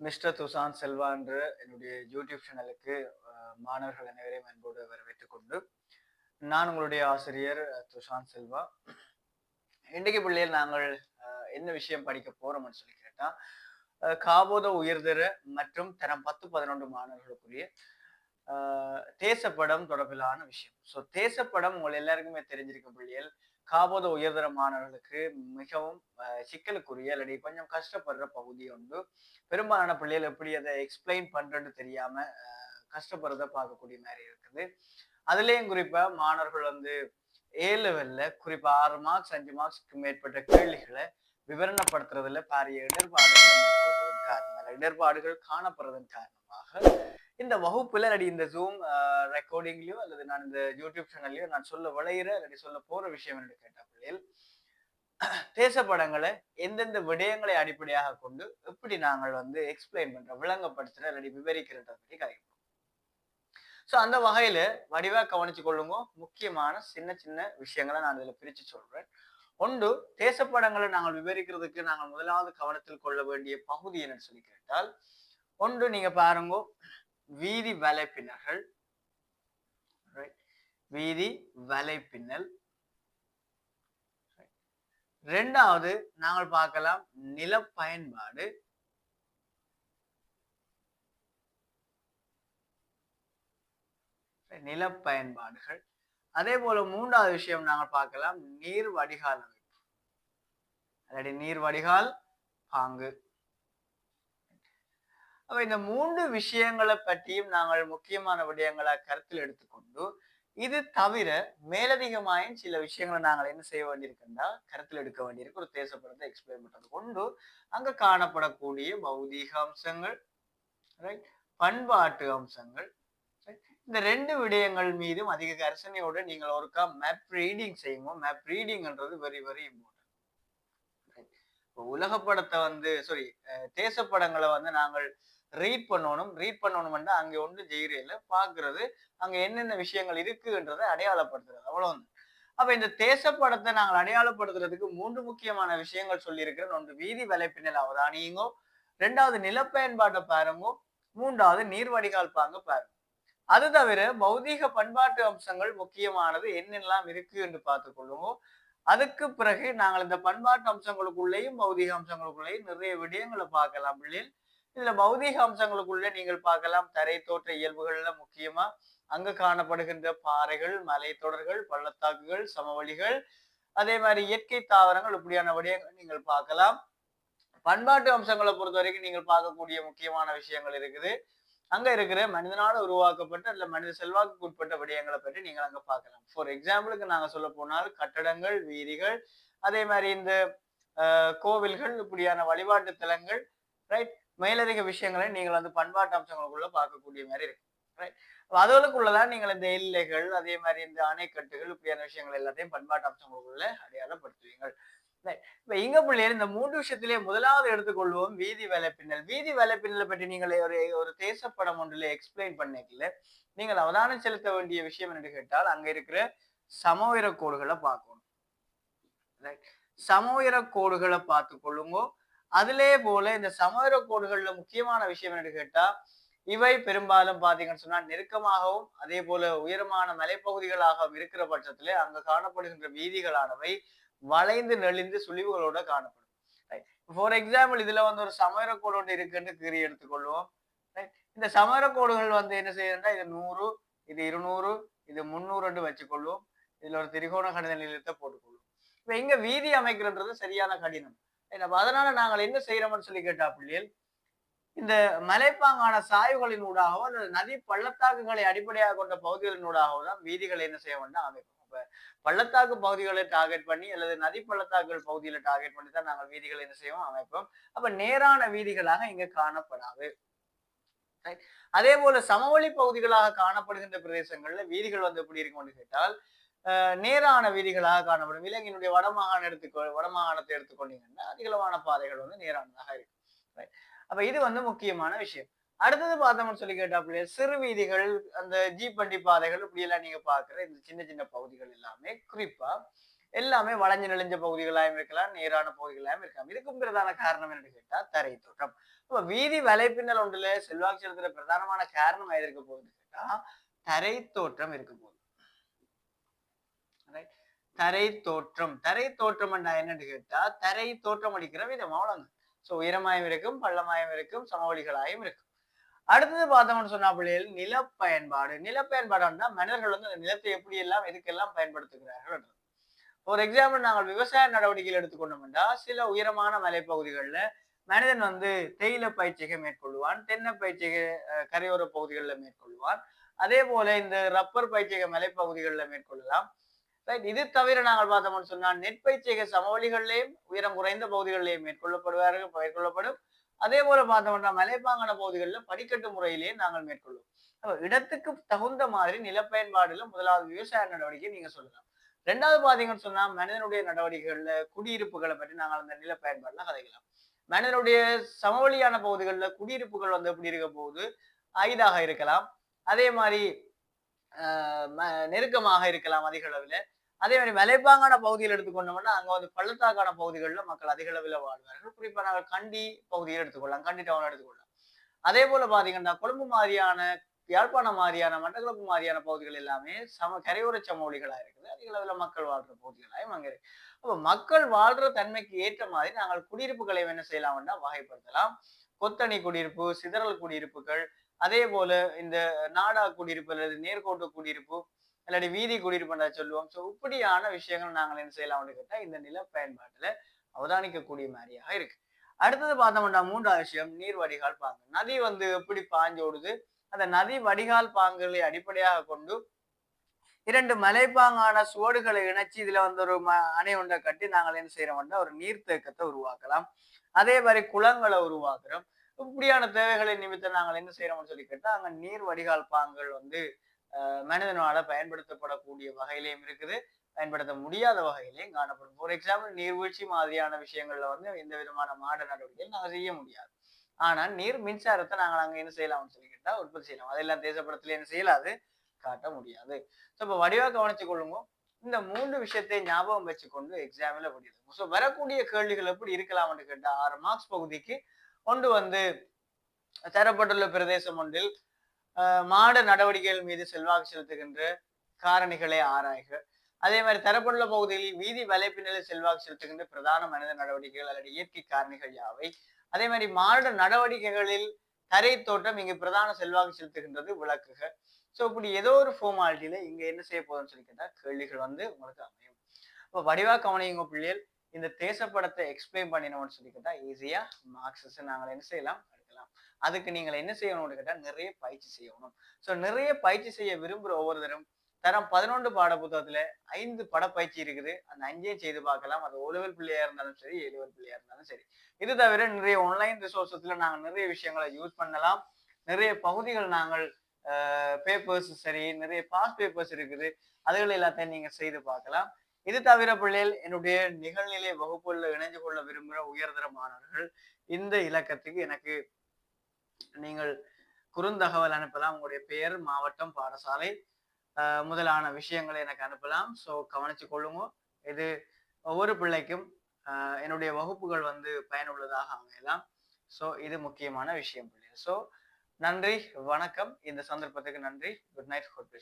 Mister துசான் Selva என்று என்னுடைய YouTube சேனலுக்கு மாணவர்கள் அனைவரையும் அன்போடு வரவேற்றுக் கொண்டு நான் உங்களுடைய ஆசிரியர் துஷாந்த் செல்வா. இன்றைக்கு பிள்ளையில் நாங்கள் அஹ், என்ன விஷயம் படிக்க போறோம்னு சொல்லி கேட்டா காபோத உயர்தர மற்றும் தரம் பத்து பதினொன்று மாணவர்களுக்குரிய தேசப்படம் தொடர்பிலான விஷயம். ஸோ தேசப்படம் உங்கள் எல்லாருக்குமே தெரிஞ்சிருக்கும் பிள்ளைகள் காபோத உயர்தர மாணவர்களுக்கு மிகவும் சிக்கலுக்குரிய அல்லது கொஞ்சம் கஷ்டப்படுற பகுதி உண்டு. பெரும்பாலான பிள்ளைகள் எப்படி அதை எக்ஸ்பிளைன் பண்றேன்னு தெரியாம கஷ்டப்படுறத பார்க்கக்கூடிய மாதிரி இருக்குது. அதுலேயும் குறிப்பா மாணவர்கள் வந்து ஏ லெவல்ல குறிப்பா ஆறு மார்க்ஸ் அஞ்சு மார்க்ஸ்க்கு மேற்பட்ட கேள்விகளை விவரணப்படுத்துறதுல பாரிய இடர்பாடுகள் காரணம் இடர்பாடுகள் காணப்படுறதன் காரணமாக இந்த வகுப்புல அல்லது இந்த ஜூம் ரெக்கார்டிங்லயோ அல்லது நான் இந்த யூடியூப் சேனல்லையோ நான் சொல்ல விளையிற அல்லது சொல்ல போற விஷயம் என்று கேட்ட பிள்ளைகள் தேசப்படங்களை எந்தெந்த விடயங்களை அடிப்படையாக கொண்டு எப்படி நாங்கள் வந்து எக்ஸ்பிளைன் பண்றோம் விளங்கப்படுத்துற அல்லது விவரிக்கிறத பற்றி கதைப்போம். ஸோ அந்த வகையில வடிவா கவனிச்சு கொள்ளுங்க. முக்கியமான சின்ன சின்ன விஷயங்களை நான் இதுல பிரிச்சு சொல்றேன். ஒன்று தேசப்படங்களை நாங்கள் விவரிக்கிறதுக்கு நாங்கள் முதலாவது கவனத்தில் கொள்ள வேண்டிய பகுதி என்னன்னு சொல்லி கேட்டால் ஒன்று நீங்க பாருங்க வீதி வலைப்பின்னல்கள். வீதி வலைப்பின்னல். ரெண்டாவது நாங்கள் பார்க்கலாம் நில பயன்பாடு நில பயன்பாடுகள் அதே போல மூன்றாவது விஷயம் நாங்கள் பார்க்கலாம் நீர் வடிகால் அமைப்பு. அல்லாடி நீர் வடிகால் பாங்கு. அப்ப இந்த மூன்று விஷயங்களை பற்றியும் நாங்கள் முக்கியமான விடயங்களை கருத்தில் எடுத்துக்கொண்டு இது தவிர மேலதிகமாயும் சில விஷயங்களை நாங்கள் என்ன செய்ய வேண்டியிருக்குன்னா கருத்தில் எடுக்க வேண்டியிருக்கு. ஒரு தேசப்படத்தை எக்ஸ்பிளைன் பண்றது கொண்டு அங்க காணப்படக்கூடிய பௌதீக அம்சங்கள் ரைட் பண்பாட்டு அம்சங்கள் இந்த ரெண்டு விடயங்கள் மீதும் அதிக கர்சனையோட நீங்கள் ஒருக்கா மேப் ரீடிங் செய்யுங்க. மேப் ரீடிங்ன்றது வெரி வெரி இம்பார்ட்டன்ட் இப்போ உலக படத்தை வந்து சாரி தேசப்படங்களை வந்து நாங்கள் ரீட் பண்ணணும். ரீட் பண்ணணும்னா அங்க ஒன்று ஜெயிரியில பாக்குறது அங்க என்னென்ன விஷயங்கள் இருக்குன்றதை அடையாளப்படுத்துறது அவ்வளவுதான். அப்ப இந்த தேசப்படத்தை நாங்கள் அடையாளப்படுத்துறதுக்கு மூன்று முக்கியமான விஷயங்கள் சொல்லியிருக்கிறேன். ஒன்று வீதி வலைப்பின்னல் அவதானியுங்கோ. ரெண்டாவது நிலப்பயன்பாட்டை பாருங்கோ. மூன்றாவது நீர் வடிகால் பாங்க பாருங்க. அது தவிர பௌதீக பண்பாட்டு அம்சங்கள் முக்கியமானது என்னெல்லாம் இருக்கு என்று பார்த்து கொள்ளுவோம் அதுக்கு பிறகு நாங்கள் இந்த பண்பாட்டு அம்சங்களுக்குள்ளேயும் பௌதிக அம்சங்களுக்குள்ளேயும் நிறைய விடயங்களை பார்க்கலாம். பிள்ளைகள் இதுல பௌதீக அம்சங்களுக்குள்ள நீங்கள் பார்க்கலாம். தரை தோற்ற இயல்புகள்ல முக்கியமா அங்க காணப்படுகின்ற பாறைகள் மலைத்தொடர்கள் பள்ளத்தாக்குகள் சமவெளிகள் அதே மாதிரி இயற்கை தாவரங்கள் இப்படியான விடயங்கள் நீங்கள் பார்க்கலாம். பண்பாட்டு அம்சங்களை பொறுத்த வரைக்கும் நீங்கள் பார்க்கக்கூடிய முக்கியமான விஷயங்கள் இருக்குது. அங்க இருக்கிற மனிதனால உருவாக்கப்பட்ட அல்ல மனித செல்வாக்கு உட்பட்ட விடயங்களை பற்றி நீங்கள் அங்க பார்க்கலாம். ஃபார் எக்ஸாம்பிளுக்கு நாங்க சொல்ல போனால் கட்டடங்கள் வீதிகள் அதே மாதிரி இந்த கோவில்கள் இப்படியான வழிபாட்டு தலங்கள் ரைட் மேலதிக விஷயங்களை நீங்கள் வந்து பண்பாட்டு அம்சங்களுக்குள்ள பார்க்கக்கூடிய மாதிரி இருக்கு. ரைட் அதுகளுக்குள்ளதான் நீங்கள் இந்த எல்லைகள் அதே மாதிரி இந்த அணைக்கட்டுகள் இப்படியான விஷயங்கள் எல்லாத்தையும் பண்பாட்டு அம்சங்களுக்குள்ள அடையாளப்படுத்துவீங்கள் இப்ப இங்க பிள்ளைகள் இந்த மூன்று விஷயத்திலே முதலாவது எடுத்துக்கொள்வோம் வீதி வேலைப்பின்னல். வீதி வலைப்பின்னலை பற்றி நீங்கள் ஒரு ஒரு தேசப்படம் ஒன்றில் எக்ஸ்பிளைன் பண்ணிக்கல நீங்கள் அவதானம் செலுத்த வேண்டிய விஷயம் என்று கேட்டால் அங்க இருக்கிற சமவீர கோடுகளை பார்க்கணும். சம சமவீர கோடுகளை பார்த்து கொள்ளுங்க அதிலே போல இந்த சமவீர கோடுகள்ல முக்கியமான விஷயம் என்னன்னு கேட்டா இவை பெரும்பாலும் பாத்தீங்கன்னு சொன்னா நெருக்கமாகவும் அதே போல உயரமான மலைப்பகுதிகளாகவும் இருக்கிற பட்சத்திலே அங்க காணப்படுகின்ற வீதிகளானவை வளைந்து நெளிந்து சுழிவுகளோட காணப்படும். ஃபார் எக்ஸாம்பிள் இதுல வந்து ஒரு சமர கோடு ஒன்று இருக்குன்னு கீறி எடுத்துக்கொள்வோம். இந்த சமர கோடுகள் வந்து என்ன செய்யணும்னா இது நூறு இது இருநூறு இது முந்நூறுன்னு வச்சுக்கொள்வோம். இதுல ஒரு திரிகோண கடித நிலையத்தை போட்டுக்கொள்வோம். இப்ப இங்க வீதி அமைக்கிறன்றது சரியான கடினம். அப்ப அதனால நாங்கள் என்ன செய்யறோம்னு சொல்லி கேட்டா பிள்ளைகள் இந்த மலைப்பாங்கான சாய்வுகளின் ஊடாகவோ அல்லது நதி பள்ளத்தாக்குகளை அடிப்படையாக கொண்ட பகுதிகளின் ஊடாகவும் தான் வீதிகளை என்ன செய்ய வேண்டாம் அமைப்போம். இப்ப பள்ளத்தாக்கு பகுதிகளை டார்கெட் பண்ணி அல்லது நதி பள்ளத்தாக்குகள் பகுதியில டார்கெட் பண்ணி தான் நாங்கள் வீதிகளை என்ன செய்வோம் அமைப்போம். அப்ப நேரான வீதிகளாக இங்க காணப்படாது. அதே போல சமவெளி பகுதிகளாக காணப்படுகின்ற பிரதேசங்கள்ல வீதிகள் வந்து எப்படி இருக்கும்னு கேட்டால் நேரான வீதிகளாக காணப்படும். இலங்கையினுடைய வடமாகாணம் எடுத்துக்கொ வடமாகாணத்தை எடுத்துக்கொண்டீங்கன்னா அதிகளவான பாதைகள் வந்து நேரானதாக இருக்கு அப்ப இது வந்து முக்கியமான விஷயம். அடுத்தது பார்த்தோம்னு சொல்லி கேட்டாப்புல சிறு வீதிகள் அந்த ஜீப் வண்டி பாதைகள் இப்படி எல்லாம் நீங்க பாக்குற இந்த சின்ன சின்ன பகுதிகள் எல்லாமே குறிப்பா எல்லாமே வளைஞ்சு நெளிஞ்ச பகுதிகளாயும் இருக்கலாம் நேரான பகுதிகளாயும் இருக்கலாம். இதுக்கும் பிரதான காரணம் என்னன்னு கேட்டா தரை தோற்றம். அப்ப வீதி வலைப்பின்னல் ஒன்றுல செல்வாக்கு செலுத்துற பிரதானமான காரணம் எது இருக்க போகுதுன்னு கேட்டா தரை தோற்றம் இருக்க போகுது. Right? தரை தோற்றம். தரை தோற்றம் என்னன்னு கேட்டா தரை தோற்றம் அடிக்கிற விதம் அவ்வளவுதான். சோ உயரமாயும் இருக்கும் பள்ளமாயும் இருக்கும் சமவெளிகளாயும் இருக்கும். அடுத்தது பார்த்தோம்னு சொன்னா பிள்ளைகள் நிலப்பயன்பாடு. நிலப்பயன்பாடுன்னா மனிதர்கள் வந்து அந்த நிலத்தை எப்படி எல்லாம் எதுக்கெல்லாம் பயன்படுத்துகிறார்கள் ஒரு எக்ஸாம்பிள் நாங்கள் விவசாய நடவடிக்கைகள் எடுத்துக்கொண்டோம்னா சில உயரமான மலைப்பகுதிகளில் மனிதன் வந்து தேயிலை பயிற்சிகை மேற்கொள்வான் தென்னை பயிற்சிகை கரையோர பகுதிகளில் மேற்கொள்வான். அதே போல இந்த ரப்பர் பயிற்சிகை மலைப்பகுதிகளில் மேற்கொள்ளலாம். ரைட் இது தவிர நாங்கள் பார்த்தோம்னு சொன்னால் நெற்பயிற்சிகை சமவெளிகளிலேயும் உயரம் குறைந்த பகுதிகளிலேயும் மேற்கொள்ளப்படுவார்கள் மேற்கொள்ளப்படும். அதே போல பார்த்தோம்னா மலைப்பாங்கான பகுதிகளில் படிக்கட்டு முறையிலேயே நாங்கள் மேற்கொள்வோம் அப்போ இடத்துக்கு தகுந்த மாதிரி நிலப்பயன்பாடுல முதலாவது விவசாய நடவடிக்கை நீங்க சொல்லலாம். ரெண்டாவது பாத்தீங்கன்னு சொன்னா மனிதனுடைய நடவடிக்கைகள்ல குடியிருப்புகளை பற்றி நாங்கள் அந்த நிலப்பயன்பாடுல கதைக்கலாம். மனிதனுடைய சமவெளியான பகுதிகளில் குடியிருப்புகள் வந்து எப்படி இருக்க போகுது? ஐதாக இருக்கலாம். அதே மாதிரி நெருக்கமாக இருக்கலாம் அதிக அளவில். அதே மாதிரி மலைப்பாங்கான பகுதியில் எடுத்துக்கொண்டோம்னா அங்க வந்து பள்ளத்தாக்கான பகுதிகளில் மக்கள் அதிக அளவில் வாழ்வார்கள். குறிப்பாக நாங்கள் கண்டி பகுதியில் எடுத்துக்கொள்ளலாம் கண்டி டவுன் எடுத்துக்கொள்ளலாம். அதே போல பார்த்தீங்கன்னா கொழும்பு மாதிரியான யாழ்ப்பாணம் மாதிரியான மட்டக்களப்பு மாதிரியான பகுதிகள் எல்லாமே சம கரையோர சமவெளிகளா இருக்குது. அதிக அளவில் மக்கள் வாழ்ற பகுதிகளாயும் அங்கே இருக்கு. அப்போ மக்கள் வாழ்ற தன்மைக்கு ஏற்ற மாதிரி நாங்கள் குடியிருப்புகளை என்ன செய்யலாம்னா வகைப்படுத்தலாம். கொத்தணி குடியிருப்பு சிதறல் குடியிருப்புகள் அதே போல இந்த நாடா குடியிருப்பு அல்லது நேர்கோட்டு குடியிருப்பு இல்லாட்டி வீதி குடியிருப்புன்றத சொல்லுவோம். ஸோ இப்படியான விஷயங்கள் நாங்கள் என்ன செய்யலாம்னு கேட்டா இந்த நில பயன்பாட்டில் அவதானிக்கக்கூடிய மாதிரியாக இருக்கு. அடுத்தது பார்த்தோம்னா மூன்றாவது விஷயம் நீர் வடிகால் பாங்கு. நதி வந்து எப்படி பாஞ்சோடுது அந்த நதி வடிகால் பாங்குகளை அடிப்படையாக கொண்டு இரண்டு மலைப்பாங்கான சுவடுகளை இணைச்சி இதுல வந்து ஒரு ம அணை ஒன்றை கட்டி நாங்கள் என்ன செய்யறோம்னா ஒரு நீர்த்தேக்கத்தை உருவாக்கலாம். அதே மாதிரி குளங்களை உருவாக்குறோம். இப்படியான தேவைகளை நிமித்தம் நாங்கள் என்ன செய்யறோம்னு சொல்லி கேட்டா அங்க நீர் வடிகால் பாங்கள் வந்து மனிதனால பயன்படுத்தப்படக்கூடிய வகையிலையும் இருக்குது. பயன்படுத்த முடியாத வகையிலையும் காணப்படும். ஃபார் எக்ஸாம்பிள் நீர்வீழ்ச்சி மாதிரியான விஷயங்கள்ல வந்து எந்த விதமான மாட நடவடிக்கைகள் நாங்கள் செய்ய முடியாது. ஆனா நீர் மின்சாரத்தை நாங்கள் அங்க என்ன செய்யலாம்னு சொல்லி கேட்டா உற்பத்தி செய்யலாம். அதெல்லாம் தேசப்படத்துல என்ன செய்யலாது? காட்ட முடியாது. ஸோ இப்போ வடிவாக கவனிச்சு கொள்ளுங்க. இந்த மூன்று விஷயத்தை ஞாபகம் வச்சுக்கொண்டு எக்ஸாமில் படிக்கிறது ஸோ வரக்கூடிய கேள்விகள் எப்படி இருக்கலாம்னு கேட்டால் ஆறு மார்க்ஸ் பகுதிக்கு ஒன்று வந்து தரப்பட்டுள்ள பிரதேசம் ஒன்றில் ஆஹ், மாட நடவடிக்கைகள் மீது செல்வாக்கு செலுத்துகின்ற காரணிகளை ஆராய்க. அதே மாதிரி தரப்பட்டுள்ள பகுதிகளில் வீதி வலைப்பின்னலில் செல்வாக்கு செலுத்துகின்ற பிரதான மனித நடவடிக்கைகள் அல்லது இயற்கை காரணிகள் யாவை? அதே மாதிரி மாட நடவடிக்கைகளில் தரை தோட்டம் இங்கு பிரதான செல்வாக்கு செலுத்துகின்றது விளக்குக. ஸோ இப்படி ஏதோ ஒரு ஃபார்மாலிட்டியில இங்க என்ன செய்ய போகுதுன்னு சொல்லி கேட்டால் கேள்விகள் வந்து உங்களுக்கு அமையும். இப்போ வடிவா கவனிங்க பிள்ளைகள். இந்த தேசப்படத்தை எக்ஸ்பிளைன் பண்ணினோம்னு சொல்லி கேட்டால் ஈஸியாக மார்க்ஸஸ் நாங்கள் என்ன செய்யலாம்? எடுக்கலாம். அதுக்கு நீங்கள் என்ன செய்யணும்னு கேட்டால் நிறைய பயிற்சி செய்யணும். ஸோ நிறைய பயிற்சி செய்ய விரும்புகிற ஒவ்வொருத்தரும் தரம் பதினொன்று பாட புத்தகத்துல ஐந்து படப்பயிற்சி இருக்குது. அந்த அஞ்சையும் செய்து பார்க்கலாம். அது ஒழுவல் பிள்ளையா இருந்தாலும் சரி எழுவல் பிள்ளையா இருந்தாலும் சரி. இது தவிர நிறைய ஆன்லைன் ரிசோர்ஸஸில் நாங்கள் நிறைய விஷயங்களை யூஸ் பண்ணலாம். நிறைய பகுதிகள் நாங்கள் பேப்பர்ஸ் சரி நிறைய பாஸ் பேப்பர்ஸ் இருக்குது. அதுகள் எல்லாத்தையும் நீங்கள் செய்து பார்க்கலாம். இது தவிர பிள்ளைகள் என்னுடைய நிகழ்நிலை வகுப்புகளில் இணைஞ்சு கொள்ள விரும்புகிற உயர்தர மாணவர்கள் இந்த இலக்கத்துக்கு எனக்கு நீங்கள் குறுந்தகவல் அனுப்பலாம். உங்களுடைய பெயர் மாவட்டம் பாடசாலை ஆஹ் முதலான விஷயங்களை எனக்கு அனுப்பலாம். ஸோ கவனிச்சு கொள்ளுங்க. இது ஒவ்வொரு பிள்ளைக்கும் ஆஹ் என்னுடைய வகுப்புகள் வந்து பயனுள்ளதாக அமையலாம். ஸோ இது முக்கியமான விஷயம் பிள்ளைகள். ஸோ நன்றி வணக்கம். இந்த சந்தர்ப்பத்துக்கு நன்றி. Good night good